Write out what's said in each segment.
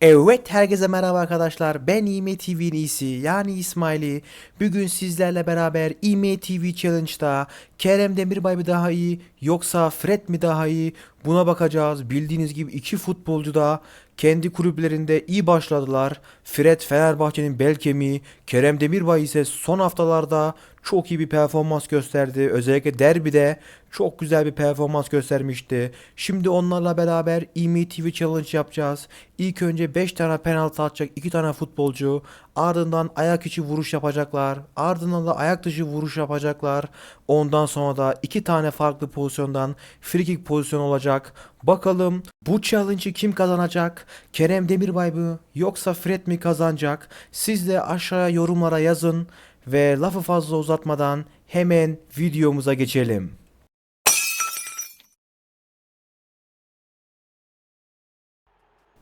Evet herkese merhaba arkadaşlar. Ben İme TV'nin iyisi yani İsmail'i. Bugün sizlerle beraber İme TV Challenge'da Kerem Demirbay mı daha iyi yoksa Fred mi daha iyi buna bakacağız. Bildiğiniz gibi iki futbolcu da kendi kulüplerinde iyi başladılar. Fred Fenerbahçe'nin bel kemiği, Kerem Demirbay ise son haftalarda çok iyi bir performans gösterdi. Özellikle derbide çok güzel bir performans göstermişti. Şimdi onlarla beraber İMI TV Challenge yapacağız. İlk önce 5 tane penaltı atacak 2 tane futbolcu. Ardından ayak içi vuruş yapacaklar. Ardından da ayak dışı vuruş yapacaklar. Ondan sonra da 2 tane farklı pozisyondan free kick pozisyonu olacak. Bakalım bu challenge'ı kim kazanacak? Kerem Demirbay mı yoksa Fred mi kazanacak? Siz de aşağıya yorumlara yazın ve lafı fazla uzatmadan hemen videomuza geçelim.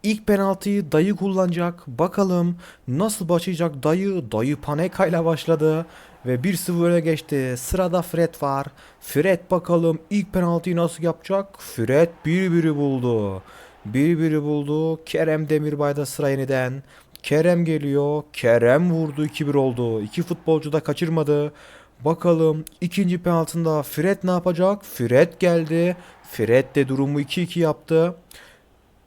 İlk penaltıyı dayı kullanacak. Bakalım nasıl başlayacak dayı. Dayı Panenka başladı ve 1-0 öne geçti. Sırada Fred var. Fred bakalım ilk penaltıyı nasıl yapacak? Fred 1-1'i buldu. 1-1'i buldu. Kerem Demirbay'da sıra yeniden. Kerem geliyor. Kerem vurdu 2-1 oldu. İki futbolcu da kaçırmadı. Bakalım ikinci penaltında Fred ne yapacak? Fred geldi. Fred de durumu 2-2 yaptı.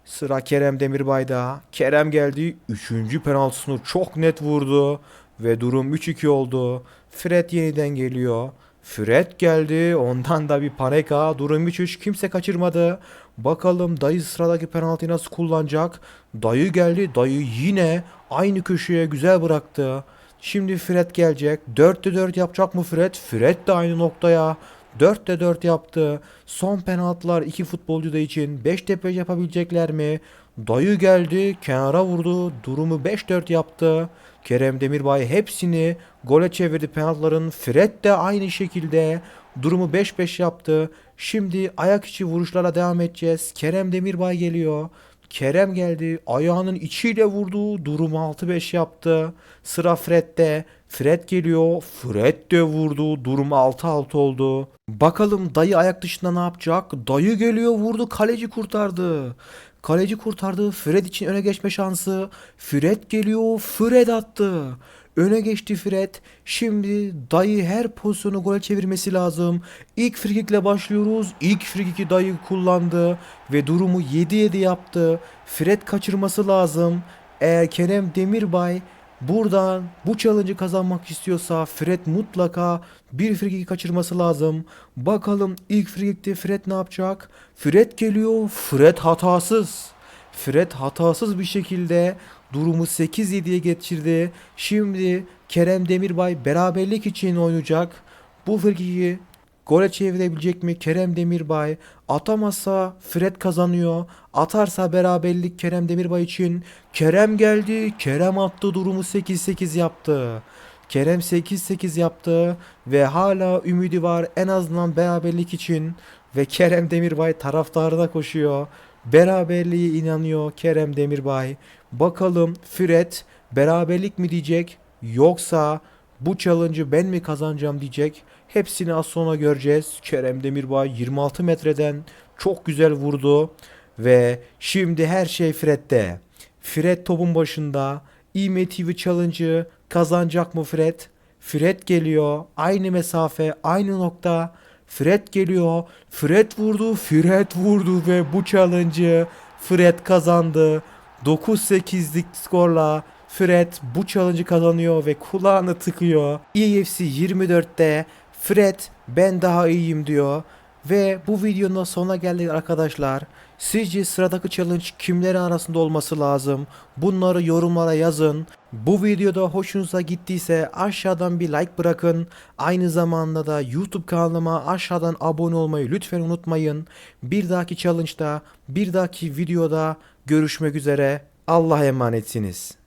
Sıra Kerem Demirbay'da. Kerem geldi. Üçüncü penaltısını çok net vurdu. Ve durum 3-2 oldu. Fred yeniden geliyor. Fred geldi. Ondan da bir Paneka. Durum 3-3. Kimse kaçırmadı. Bakalım dayı sıradaki penaltıyı nasıl kullanacak. Dayı geldi. Dayı yine aynı köşeye güzel bıraktı. Şimdi Fred gelecek. 4'te 4 yapacak mı Fred? Fred de aynı noktaya. 4'te 4 yaptı. Son penaltılar iki futbolcu da için 5'te 5 yapabilecekler mi? Dayı geldi, kenara vurdu. Durumu 5-4 yaptı. Kerem Demirbay hepsini gole çevirdi penaltıların. Fred de aynı şekilde durumu 5-5 yaptı. Şimdi ayak içi vuruşlara devam edeceğiz. Kerem Demirbay geliyor. Kerem geldi. Ayağının içiyle vurdu. Durum 6-5 yaptı. Sıra Fred'de. Fred geliyor. Fred de vurdu. Durum 6-6 oldu. Bakalım dayı ayak dışında ne yapacak? Dayı geliyor vurdu. Kaleci kurtardı. Kaleci kurtardı. Fred için öne geçme şansı. Fred geliyor. Fred attı. Öne geçti Fred. Şimdi dayı her pozisyonu gole çevirmesi lazım. İlk frikikle başlıyoruz. İlk frikiki dayı kullandı ve durumu 7-7 yaptı. Fred kaçırması lazım. Eğer Kerem Demirbay buradan bu challenge'ı kazanmak istiyorsa Fred mutlaka bir frikiki kaçırması lazım. Bakalım ilk frikikte Fred ne yapacak? Fred geliyor. Fred hatasız. Fred hatasız bir şekilde durumu 8-7'ye geçirdi. Şimdi Kerem Demirbay beraberlik için oynayacak. Bu frikiki gole çevirebilecek mi Kerem Demirbay? Atamazsa Fred kazanıyor. Atarsa beraberlik Kerem Demirbay için. Kerem geldi. Kerem attı durumu 8-8 yaptı. Kerem 8-8 yaptı ve hala ümidi var en azından beraberlik için ve Kerem Demirbay taraftarına koşuyor. Beraberliğe inanıyor Kerem Demirbay. Bakalım Fred beraberlik mi diyecek yoksa bu challenge'ı ben mi kazanacağım diyecek. Hepsini az sonra göreceğiz. Kerem Demirbay 26 metreden çok güzel vurdu ve şimdi her şey Fred'de. Fred topun başında. İme TV Challenge'ı kazanacak mı Fred? Fred geliyor. Aynı mesafe, aynı nokta. Fred geliyor. Fred vurdu. Fred vurdu ve bu challenge'ı Fred kazandı. 9-8'lik skorla Fred bu challenge'ı kazanıyor ve kulağını tıkıyor. EFC 24'te Fred ben daha iyiyim diyor. Ve bu videonun sonuna geldik arkadaşlar. Sizce sıradaki challenge kimlerin arasında olması lazım? Bunları yorumlara yazın. Bu videoda hoşunuza gittiyse aşağıdan bir like bırakın. Aynı zamanda da YouTube kanalıma aşağıdan abone olmayı lütfen unutmayın. Bir dahaki challenge'da, bir dahaki videoda görüşmek üzere. Allah'a emanetsiniz.